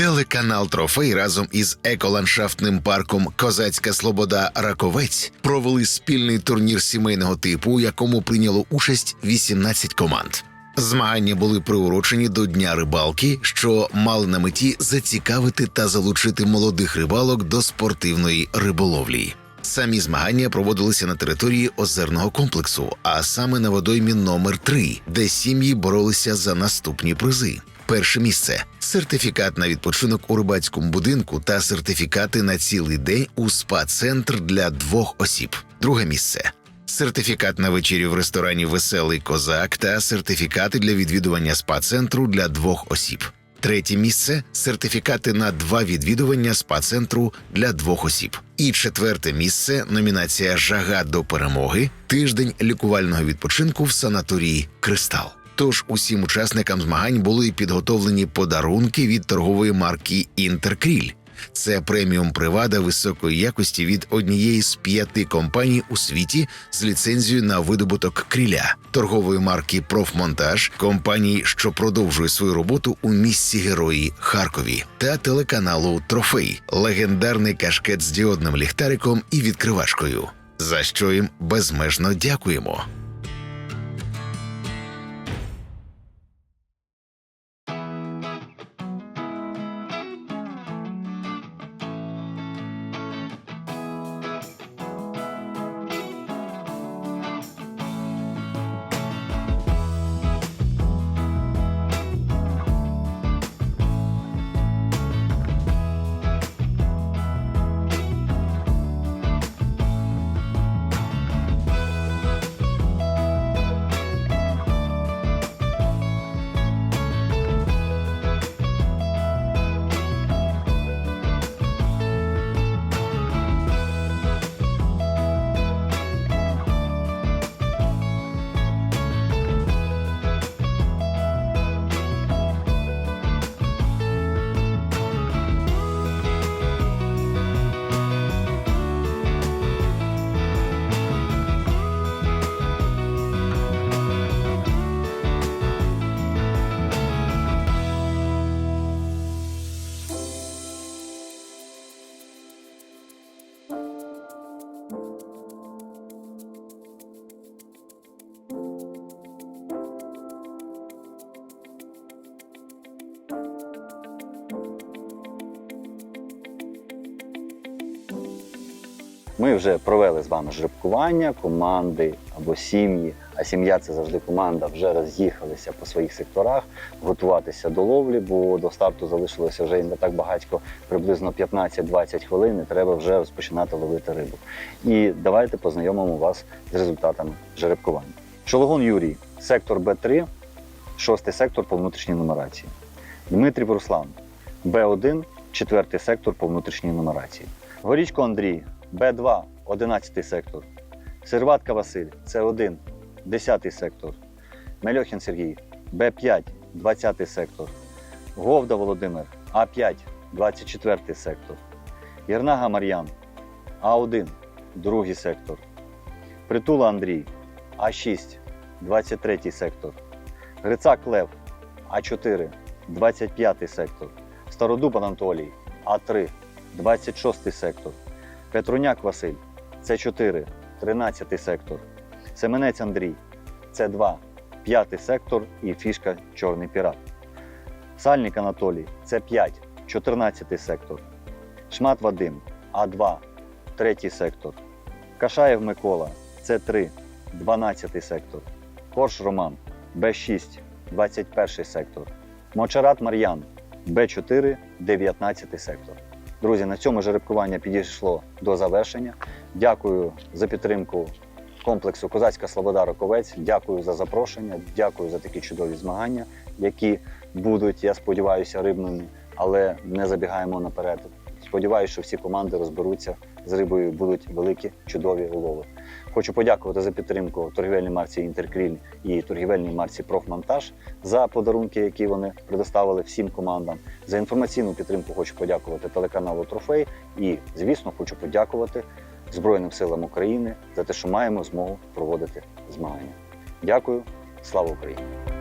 Телеканал Трофей разом із еколандшафтним парком Козацька Слобода Раковець провели спільний турнір сімейного типу, у якому прийняло участь 18 команд. Змагання були приурочені до Дня рибалки, що мали на меті зацікавити та залучити молодих рибалок до спортивної риболовлі. Самі змагання проводилися на території озерного комплексу, а саме на водоймі номер 3 де сім'ї боролися за наступні призи. Перше місце сертифікат на відпочинок у рибацькому будинку та сертифікати на цілий день у спа-центр для двох осіб. Друге місце сертифікат на вечерю в ресторані Веселий Козак та сертифікати для відвідування спа-центру для двох осіб. Третє місце сертифікати на два відвідування спа-центру для двох осіб. І четверте місце номінація Жага до перемоги тиждень лікувального відпочинку в санаторії Кристал. Тож усім учасникам змагань були підготовлені подарунки від торгової марки Інтеркріль. Це преміум привада високої якості від однієї з п'яти компаній у світі з ліцензією на видобуток кріля, торгової марки Профмонтаж, компанії, що продовжує свою роботу у місці герої Харкові, та телеканалу Трофей, легендарний кашкет з діодним ліхтариком і відкривашкою. За що їм безмежно дякуємо. Ми вже провели з вами жеребкування, команди або сім'ї. А сім'я це завжди команда. Вже роз'їхалися по своїх секторах, готуватися до ловлі, бо до старту залишилося вже не так багатько, приблизно 15-20 хвилин. і Треба вже розпочинати ловити рибу. І давайте познайомимо вас з результатами жеребкування. Шологун Юрій, сектор Б3, шостий сектор по внутрішній нумерації. Дмитрів Руслан, Б1, четвертий сектор по внутрішній нумерації. Горічко Андрій, Б2, 11 сектор. Серватка Василь, С1, 10 сектор. Мельохін Сергій, Б5, 20 сектор. Говда Володимир, А5, 24 сектор. Єрнага Мар'ян, А1, 2 сектор. Притула Андрій, А6, 23 сектор. Грицак Лев, А4, 25 сектор. Стародуб Анатолій, А3, 26 сектор. Петруняк Василь, С4, 13 сектор. Семенець Андрій, С2, 5 сектор і фішка Чорний пірат. Сальник Анатолій, С5, 14 сектор. Шмат Вадим, А2, 3 сектор. Кашаєв Микола, С3, 12 сектор. Корж Роман, Б6, 21 сектор. Мочарат Мар'ян, Б4, 19 сектор. Друзі, на цьому жеребкування підійшло до завершення. Дякую за підтримку комплексу Козацька Слобода Роковець. Дякую за запрошення, дякую за такі чудові змагання, які будуть, я сподіваюся, рибними, але не забігаємо наперед. Сподіваюся, що всі команди розберуться з рибою, будуть великі, чудові улови. Хочу подякувати за підтримку торгівельній марці Інтеркріль і торгівельній марці Профмонтаж за подарунки, які вони предоставили всім командам. За інформаційну підтримку хочу подякувати телеканалу Трофей і, звісно, хочу подякувати Збройним силам України за те, що маємо змогу проводити змагання. Дякую, слава Україні!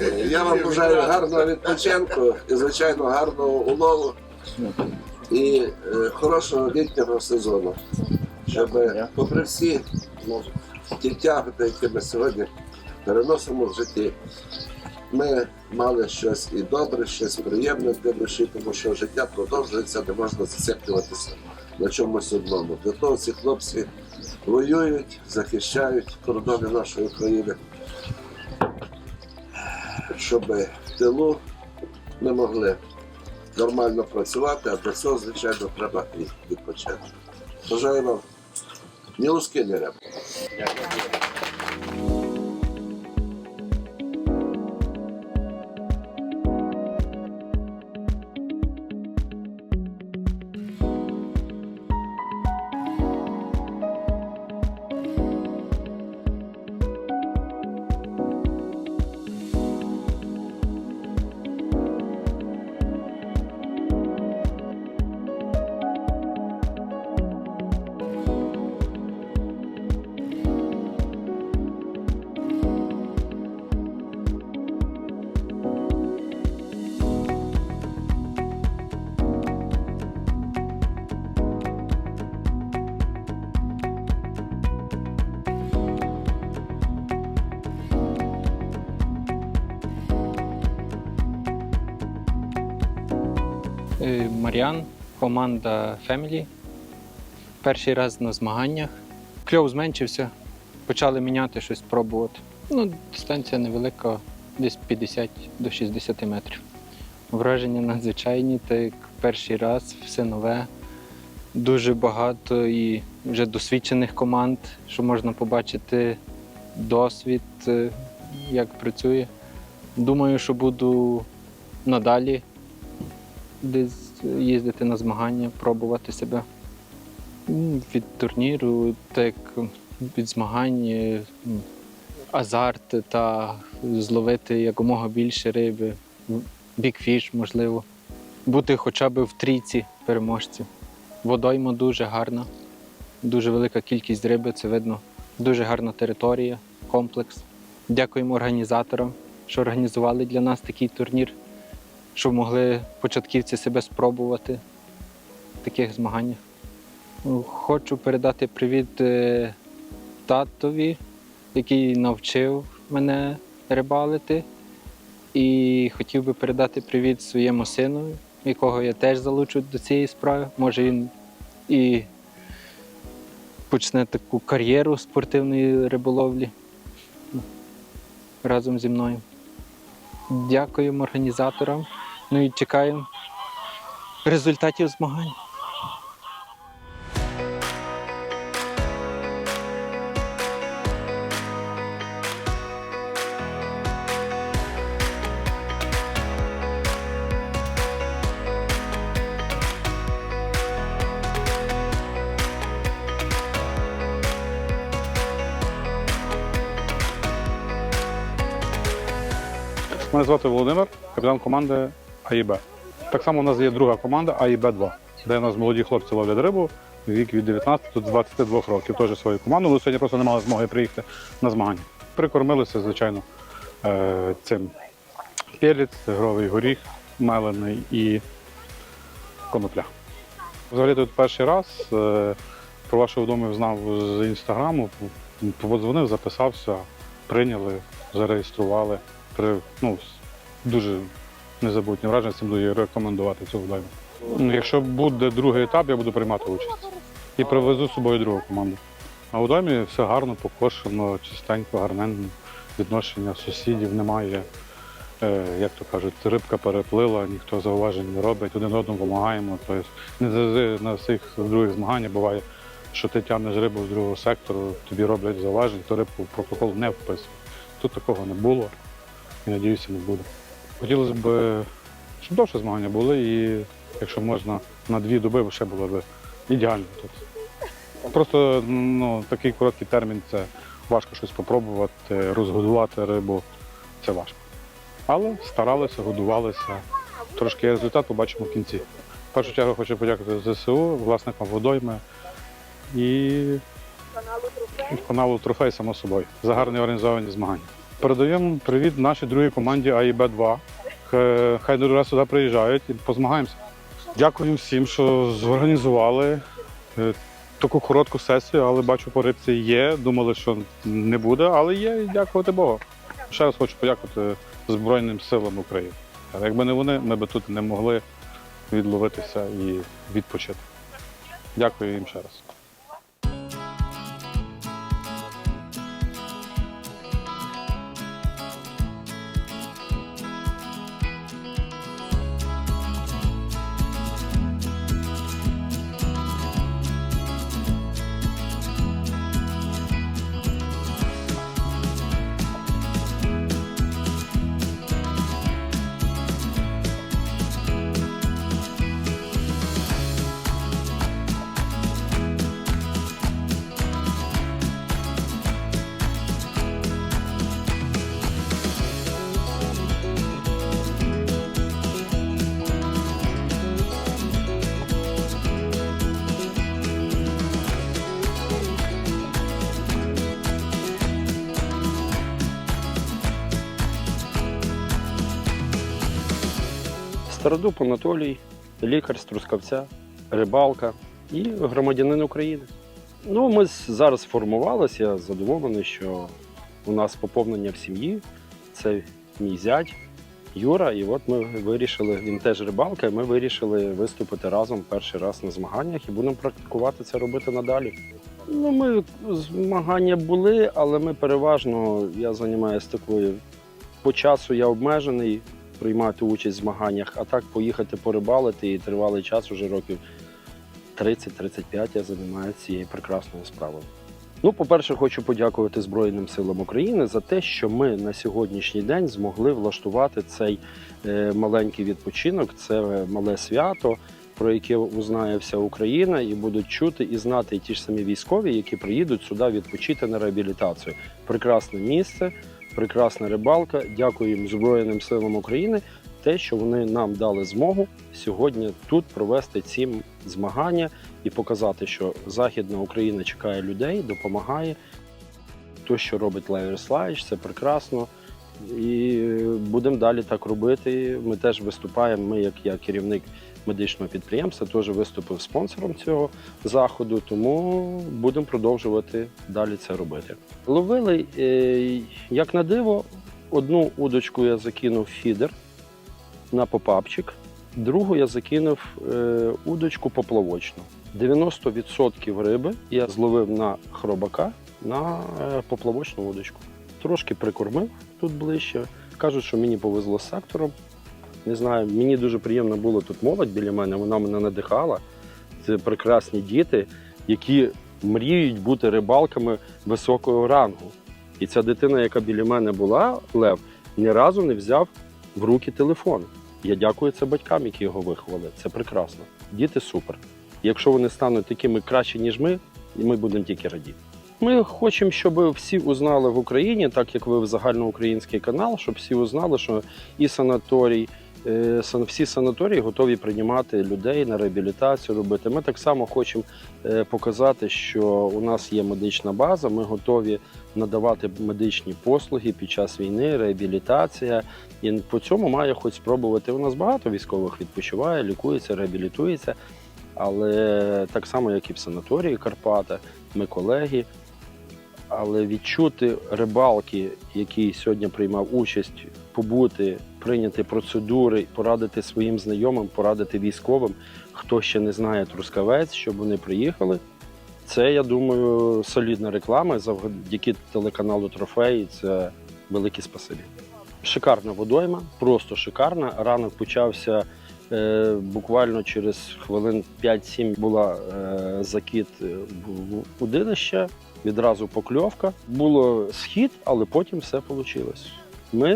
Я вам бажаю гарного відпочинку і, звичайно, гарного улову і е, хорошого літнього сезону. Щоб, попри всі ну, ті тяготи, які ми сьогодні переносимо в житті, ми мали щось і добре, щось приємне для душі, тому що життя продовжується, не можна зациклюватися на чомусь одному. Для того ці хлопці воюють, захищають кордони нашої країни, щоб в тилу ми могли нормально працювати, а для цього, звичайно, треба і відпочити. Бажаю вам ні луски, ні реп. Маріан, команда Family. Перший раз на змаганнях. Кльов зменшився, почали міняти щось, пробувати. Ну, дистанція невелика, десь 50 до 60 метрів. Враження надзвичайні, так як перший раз, все нове. Дуже багато і вже досвідчених команд, що можна побачити досвід, е, як працює. Думаю, що буду надалі десь їздити на змагання, пробувати себе. Від турніру, так від змагань, е, азарт та зловити якомога більше риби, бікфіш, можливо. Бути хоча б в трійці переможців. Водойма дуже гарна, дуже велика кількість риби, це видно. Дуже гарна територія, комплекс. Дякуємо організаторам, що організували для нас такий турнір щоб могли початківці себе спробувати в таких змаганнях. Ну, Хочу передати привіт е, татові, який навчив мене рибалити. І хотів би передати привіт своєму сину, якого я теж залучу до цієї справи. Може він і почне таку кар'єру спортивної риболовлі разом зі мною. Дякуємо організаторам. Ну і чекаємо результатів змагань. Мене звати Володимир, капітан команди АІБ. Так само у нас є друга команда АІБ-2, де у нас молоді хлопці ловлять рибу вік від 19 до 22 років. Теж свою команду, але сьогодні просто не мали змоги приїхати на змагання. Прикормилися, звичайно, е, цим пелець, тигровий горіх, мелений і конопля. Взагалі тут перший раз е, про вашу вдому знав з інстаграму, подзвонив, записався, прийняли, зареєстрували. Ну, дуже незабутні враження, цим буду рекомендувати цю вдайму. Ну, Якщо буде другий етап, я буду приймати участь. І привезу з собою другу команду. А у домі все гарно, покошено, чистенько, гарненько. Відношення сусідів немає. Е, як то кажуть, рибка переплила, ніхто зауважень не робить, один одному допомагаємо. Тобто не завжди на всіх других змаганнях буває, що ти тягнеш рибу з другого сектору, тобі роблять зауважень, то рибку в протокол не вписують. Тут такого не було і надіюся, не буде. Хотілося б, щоб довше змагання були, і якщо можна на дві доби ще було б ідеально тут. Просто ну, такий короткий термін це важко щось спробувати, розгодувати рибу. Це важко. Але старалися, годувалися. Трошки результат побачимо в кінці. В першу чергу хочу подякувати ЗСУ, власникам водойми і каналу Трофей, само собою, за гарні організовані змагання. Передаємо привіт нашій другій команді АІБ-2. Хай- дуже раз сюди приїжджають і позмагаємося. Дякую всім, що зорганізували е, таку коротку сесію, але бачу, по рибці є. Думали, що не буде, але є, і дякувати Богу. Ще раз хочу подякувати Збройним силам України. Якби не вони, ми б тут не могли відловитися і відпочити. Дякую їм ще раз. Стародуб Анатолій, лікар з Трускавця, рибалка і громадянин України. Ну, ми зараз сформувалися, я задоволений, що у нас поповнення в сім'ї. Це мій зять Юра. І от ми вирішили, він теж рибалка, і ми вирішили виступити разом перший раз на змаганнях і будемо практикувати це робити надалі. Ну, ми змагання були, але ми переважно, я займаюся такою. По часу я обмежений, приймати участь в змаганнях, а так поїхати порибалити і тривалий час, уже років 30-35 я займаюся цією прекрасною справою. Ну, по-перше, хочу подякувати Збройним силам України за те, що ми на сьогоднішній день змогли влаштувати цей е, маленький відпочинок, це мале свято, про яке узнає вся Україна, і будуть чути і знати ті ж самі військові, які приїдуть сюди відпочити на реабілітацію. Прекрасне місце, прекрасна рибалка. Дякую їм Збройним силам України. Те, що вони нам дали змогу сьогодні тут провести ці змагання і показати, що Західна Україна чекає людей, допомагає. То, що робить Левір Слайч, це прекрасно. І е, будемо далі так робити. Ми теж виступаємо. Ми, як я керівник медичного підприємства, теж виступив спонсором цього заходу, тому будемо продовжувати далі це робити. Ловили, е, як на диво, одну удочку я закинув фідер на попапчик, другу я закинув е, удочку поплавочну. 90% риби я зловив на хробака на поплавочну удочку. Трошки прикормив тут ближче. Кажуть, що мені повезло з сектором. Не знаю, мені дуже приємно було тут молодь біля мене, вона мене надихала. Це прекрасні діти, які мріють бути рибалками високого рангу. І ця дитина, яка біля мене була, Лев, ні разу не взяв в руки телефон. Я дякую це батькам, які його виховали. Це прекрасно. Діти супер. Якщо вони стануть такими краще, ніж ми, ми будемо тільки раді. Ми хочемо, щоб всі узнали в Україні, так як ви в загальноукраїнський канал, щоб всі узнали, що і санаторій, е, всі санаторії готові приймати людей на реабілітацію робити. Ми так само хочемо е, показати, що у нас є медична база, ми готові надавати медичні послуги під час війни, реабілітація. І по цьому має хоч спробувати. У нас багато військових відпочиває, лікується, реабілітується. Але так само, як і в санаторії Карпата, ми колеги. Але відчути рибалки, який сьогодні приймав участь, побути, прийняти процедури, порадити своїм знайомим, порадити військовим, хто ще не знає трускавець, щоб вони приїхали. Це, я думаю, солідна реклама завдяки телеканалу Трофей. Це велике спасибі. Шикарна водойма, просто шикарна. Ранок почався е, буквально через хвилин 5-7 була е, закид е, в в удилище, відразу покльовка. Було схід, але потім все вийшло. Ми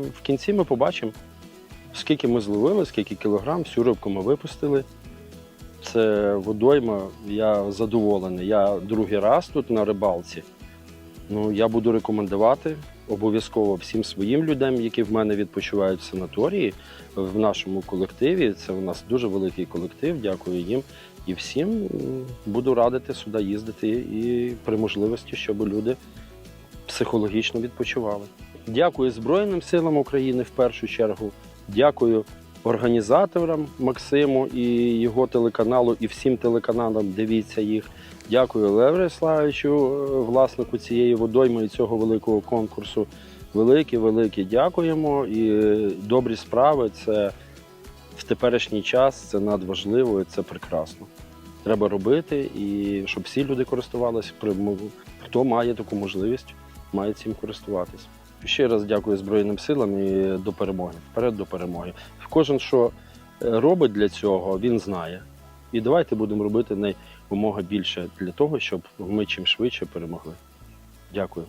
в кінці ми побачимо, скільки ми зловили, скільки кілограм, всю рибку ми випустили. Це водойма, я задоволений. Я другий раз тут на рибалці. Ну, я буду рекомендувати обов'язково всім своїм людям, які в мене відпочивають в санаторії, в нашому колективі. Це у нас дуже великий колектив. Дякую їм. І всім буду радити сюди їздити і при можливості, щоб люди психологічно відпочивали. Дякую Збройним силам України в першу чергу. Дякую організаторам Максиму і його телеканалу, і всім телеканалам. Дивіться їх. Дякую Леву Ярославовичу, е, власнику цієї водойми і цього великого конкурсу. Велике, велике дякуємо. І е, добрі справи це в теперішній час це надважливо і це прекрасно. Треба робити, і щоб всі люди користувалися, при- хто має таку можливість, має цим користуватися. Ще раз дякую Збройним силам і до перемоги. Вперед до перемоги. Кожен, що е, робить для цього, він знає. І давайте будемо робити найомога більше для того, щоб ми чим швидше перемогли. Дякую.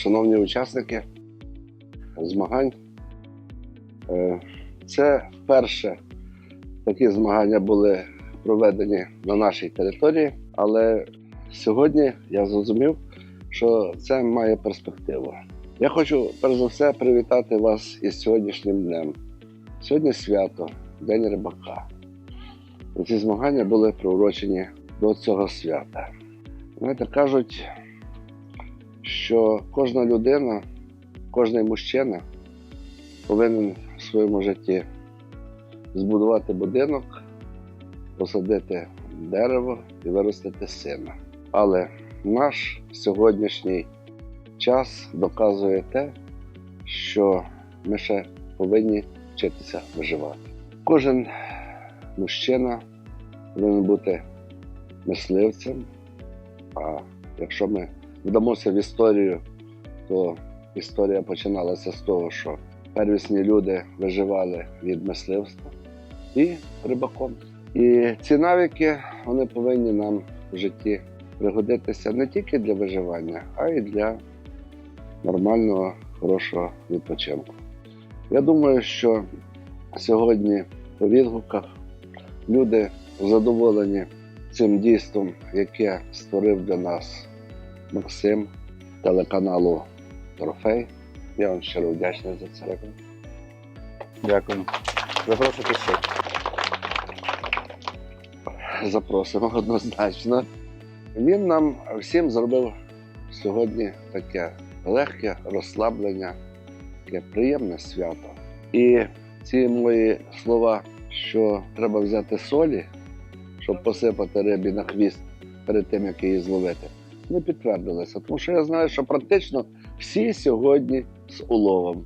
Шановні учасники змагань. Е, Це вперше такі змагання були проведені на нашій території, але сьогодні я зрозумів, що це має перспективу. Я хочу перш за все привітати вас із сьогоднішнім днем. Сьогодні свято, День рибака. Ці змагання були приурочені до цього свята. Знаєте, кажуть, що кожна людина, кожен мужчина повинен в своєму житті збудувати будинок, посадити дерево і виростити сина. Але наш сьогоднішній час доказує те, що ми ще повинні вчитися виживати. Кожен мужчина повинен бути мисливцем. А якщо ми вдамося в історію, то історія починалася з того, що первісні люди виживали від мисливства і рибаком. І ці навики вони повинні нам в житті пригодитися не тільки для виживання, а й для нормального, хорошого відпочинку. Я думаю, що сьогодні по відгуках люди задоволені цим дійством, яке створив для нас Максим телеканалу Трофей. Я вам щиро вдячний за це. Дякую. Запрошуйте ще. Запросимо однозначно. Він нам всім зробив сьогодні таке легке розслаблення, таке приємне свято. І ці мої слова, що треба взяти солі, щоб посипати рибі на хвіст перед тим, як її зловити, не підтвердилися. Тому що я знаю, що практично всі сьогодні з уловом.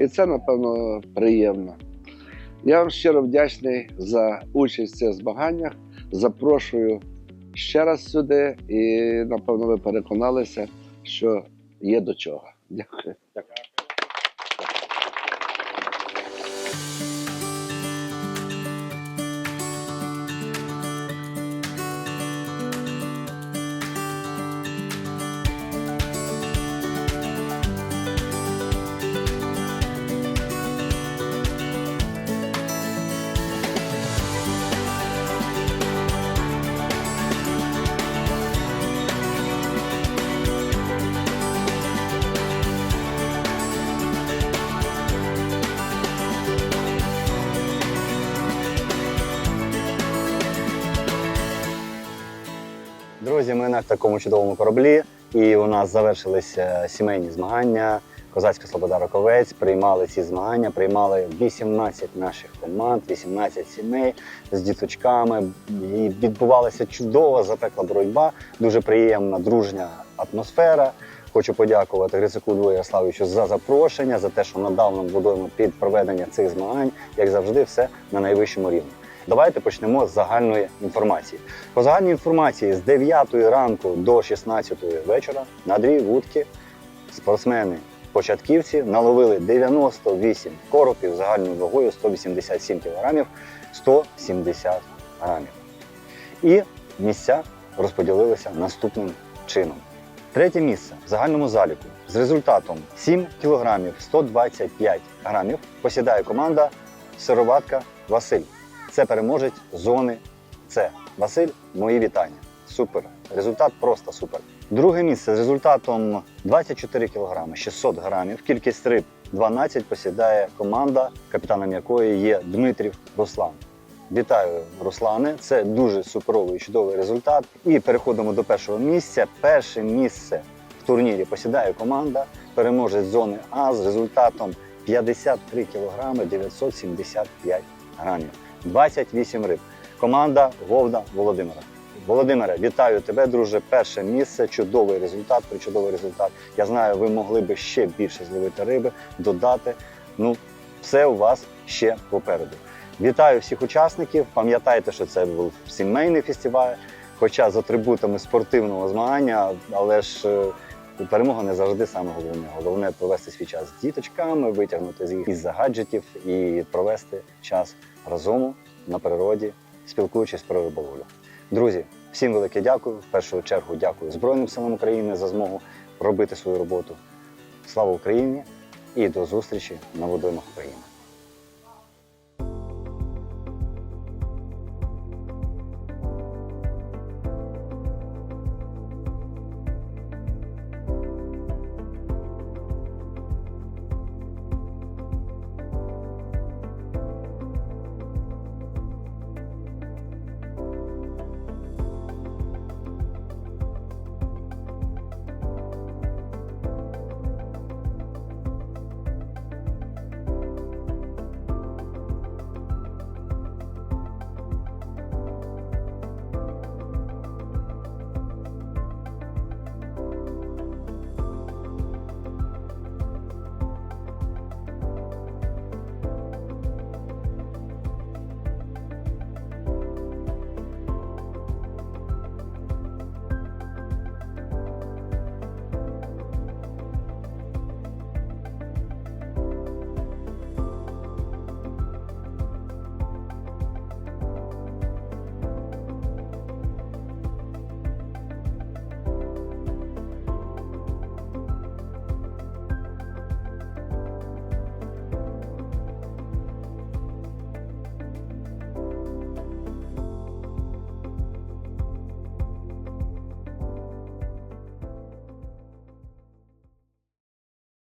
І це, напевно, приємно. Я вам щиро вдячний за участь в цих змаганнях. Запрошую ще раз сюди, і напевно ви переконалися, що є до чого. Дякую. Наразі ми на такому чудовому кораблі, і у нас завершилися сімейні змагання. Козацька Слобода Роковець приймали ці змагання, приймали 18 наших команд, 18 сімей з діточками. І відбувалася чудова запекла боротьба, дуже приємна, дружня атмосфера. Хочу подякувати Грицаку Ярославовичу за запрошення, за те, що надав нам водойму під проведення цих змагань. Як завжди, все на найвищому рівні. Давайте почнемо з загальної інформації. По загальній інформації з 9 ранку до 16 вечора на дві вудки спортсмени початківці наловили 98 коропів загальною вагою 187 кг 170 грамів. І місця розподілилися наступним чином. Третє місце в загальному заліку з результатом 7 кг 125 грамів посідає команда Сироватка Василь. Це переможець зони С. Василь, мої вітання. Супер. Результат просто супер. Друге місце з результатом 24 кг 600 грамів. Кількість риб 12 посідає команда, капітаном якої є Дмитрів Руслан. Вітаю, Руслане! Це дуже суперовий і чудовий результат. І переходимо до першого місця. Перше місце в турнірі посідає команда, переможець зони А з результатом 53 кг 975 грамів. 28 риб. Команда Вовда Володимира. Володимире, вітаю тебе, друже. Перше місце, чудовий результат, причудовий результат. Я знаю, ви могли би ще більше зловити риби, додати. Ну, все у вас ще попереду. Вітаю всіх учасників. Пам'ятайте, що це був сімейний фестиваль, хоча з атрибутами спортивного змагання, але ж е, перемога не завжди саме головне. Головне провести свій час з діточками, витягнути з їх із гаджетів і провести час разом на природі, спілкуючись про риболовлю. Друзі, всім велике дякую. В першу чергу дякую Збройним силам України за змогу робити свою роботу. Слава Україні і до зустрічі на водоймах України.